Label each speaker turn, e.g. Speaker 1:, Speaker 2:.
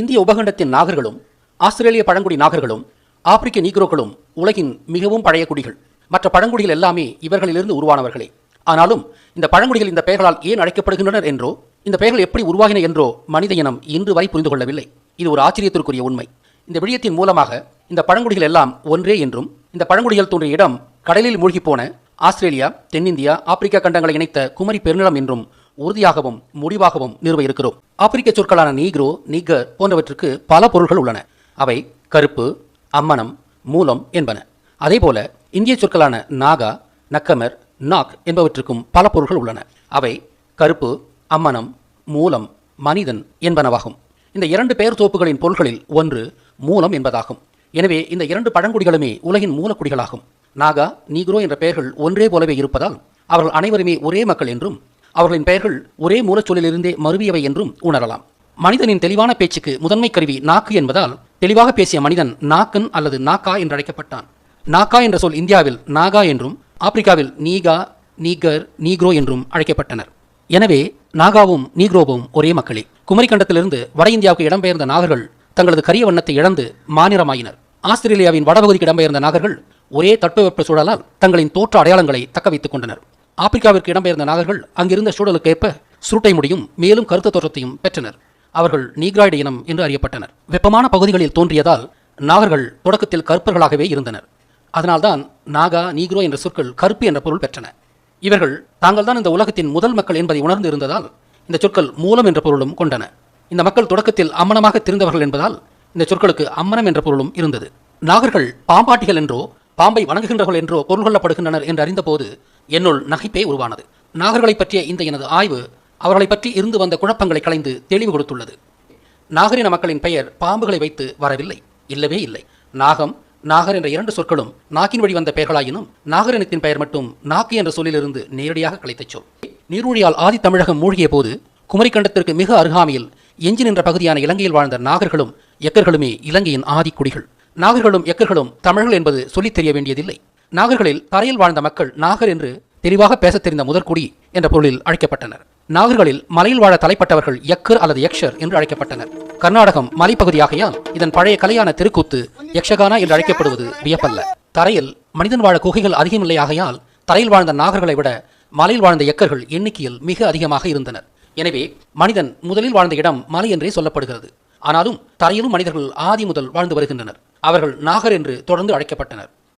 Speaker 1: இந்திய உபகண்டத்தின் நாகர்களும் ஆஸ்திரேலிய பழங்குடி நாகர்களும் ஆப்பிரிக்க நீக்ரோக்களும் உலகின் மிகவும் பழைய குடிகள். மற்ற பழங்குடிகள் எல்லாமே இவர்களிலிருந்து உருவானவர்களே. ஆனாலும் இந்த பழங்குடிகள் இந்த பெயர்களால் ஏன் அழைக்கப்படுகின்றனர் என்றோ இந்த பெயர்கள் எப்படி உருவாகின என்றோ மனித இனம் இன்று வரை புரிந்து கொள்ளவில்லை. இது ஒரு ஆச்சரியத்திற்குரிய உண்மை. இந்த விடயத்தின் மூலமாக இந்த பழங்குடிகள் எல்லாம் ஒன்றே என்றும் இந்த பழங்குடிகள் தோன்றிய இடம் கடலில் மூழ்கிப்போன ஆஸ்திரேலியா தென்னிந்தியா ஆப்பிரிக்கா கண்டங்களை இணைத்த குமரி பெருநிலம் என்றும் உறுதியாகவும் முடிவாகவும் நிறுவ இருக்கிறோம் ஆப்பிரிக்க சொற்களான நீக்ரோ நீகர் போன்றவற்றுக்கு பல பொருள்கள் உள்ளன. அவை கருப்பு அம்மனம் மூலம் என்பன. அதேபோல இந்திய சொற்களான நாகா நக்கமர் நாக் என்பவற்றுக்கும் பல பொருள்கள் உள்ளன. அவை கருப்பு அம்மனம் மூலம் மனிதன் என்பனவாகும். இந்த இரண்டு பெயர் தோப்புகளின் பொருள்களில் ஒன்று மூலம் என்பதாகும். எனவே இந்த இரண்டு பழங்குடிகளுமே உலகின் மூலக்குடிகளாகும். நாகா நீக்ரோ என்ற பெயர்கள் ஒன்றே போலவே இருப்பதால் அவர்கள் அனைவருமே ஒரே மக்கள் என்றும் அவர்களின் பெயர்கள் ஒரே மூலச்சொல்லிலிருந்தே மறுவியவை என்றும் உணரலாம். மனிதனின் தெளிவான பேச்சுக்கு முதன்மை கருவி நாக்கு என்பதால் தெளிவாக பேசிய மனிதன் நாக்கன் அல்லது நாக்கா என்று அழைக்கப்பட்டான். நாக்கா என்ற சொல் இந்தியாவில் நாகா என்றும் ஆப்பிரிக்காவில் நீகா நீகர் நீக்ரோ என்றும் அழைக்கப்பட்டனர். எனவே நாகாவும் நீக்ரோவும் ஒரே மக்களே. குமரிக்கண்டத்திலிருந்து வட இந்தியாவுக்கு இடம்பெயர்ந்த நாகர்கள் தங்களது கரிய வண்ணத்தை இழந்து மாநிலமாயினர். ஆஸ்திரேலியாவின் வடபகுதிக்கு இடம்பெயர்ந்த நாகர்கள் ஒரே தட்பவெப்ப சூழலால் தங்களின் தோற்ற அடையாளங்களை தக்க வைத்துக் கொண்டனர். ஆப்பிரிக்காவிற்கு இடம்பெயர்ந்த நாகர்கள் அங்கிருந்த சூழலுக்கேற்ப சுருட்டை முடியும் மேலும் கருத்த தோற்றத்தையும் பெற்றனர். அவர்கள் நீக்ராய்டு இனம் என்று அறியப்பட்டனர். வெப்பமான பகுதிகளில் தோன்றியதால் நாகர்கள் தொடக்கத்தில் கருப்பர்களாகவே இருந்தனர். அதனால்தான் நாகா நீக்ரோ என்ற சொற்கள் கருப்பு என்ற பொருள் பெற்றன. இவர்கள் தாங்கள்தான் இந்த உலகத்தின் முதல் மக்கள் என்பதை உணர்ந்து இருந்ததால் இந்த சொற்கள் மூலம் என்ற பொருளும் கொண்டன. இந்த மக்கள் தொடக்கத்தில் அம்மனமாக திருந்தவர்கள் என்பதால் இந்த சொற்களுக்கு அம்மனம் என்ற பொருளும் இருந்தது. நாகர்கள் பாம்பாட்டிகள் என்றோ பாம்பை வணங்குகின்றவர்கள் என்றோ பொருள் கொள்ளப்படுகின்றனர் என்று அறிந்தபோது என்னுள் நகைப்பே உருவானது. நாகர்களை பற்றிய இந்த எனது ஆய்வு அவர்களை பற்றி இருந்து வந்த குழப்பங்களை களைந்து தெளிவு கொடுத்துள்ளது. நாகரின மக்களின் பெயர் பாம்புகளை வைத்து வரவில்லை. இல்லவே இல்லை. நாகம் நாகர் என்ற இரண்டு சொற்களும் நாக்கின் வழி வந்த பெயர்களாயினும் நாகரினத்தின் பெயர் மட்டும் நாக்கு என்ற சொல்லிலிருந்து நேரடியாக கிடைத்த சொல். நீரூழியால் ஆதி தமிழகம் மூழ்கிய போது குமரிக்கண்டத்திற்கு மிக அருகாமையில் எஞ்சி நின்ற பகுதியான இலங்கையில் வாழ்ந்த நாகர்களும் எக்கர்களுமே இலங்கையின் ஆதி குடிகள் நாகர்களும் எக்கர்களும் தமிழர்கள் என்பது சொல்லித் தெரிய வேண்டியதில்லை. நாகர்களில் தரையில் வாழ்ந்த மக்கள் நாகர் என்று தெளிவாக பேசத் தெரிந்த முதற்குடி என்ற பொருளில் அழைக்கப்பட்டனர். நாகர்களில் மலையில் வாழ தலைப்பட்டவர்கள் யக்கர் அல்லது யக்ஷர் என்று அழைக்கப்பட்டனர். கர்நாடகம் மலைப்பகுதியாகையால் இதன் பழைய கலையான தெருக்கூத்து யக்ஷகானா என்று அழைக்கப்படுவது வியப்பல்ல. தரையில் மனிதன் வாழ குகைகள் அதிகமில்லையாகையால் தரையில் வாழ்ந்த நாகர்களை விட மலையில் வாழ்ந்த எக்கர்கள் எண்ணிக்கையில் மிக அதிகமாக இருந்தனர். எனவே மனிதன் முதலில் வாழ்ந்த இடம் மலை என்றே சொல்லப்படுகிறது. ஆனாலும் தரையிலும் மனிதர்கள் ஆதி முதல் வாழ்ந்து வருகின்றனர். அவர்கள் நாகர் என்று தொடர்ந்து அழைக்கப்பட்டனர்.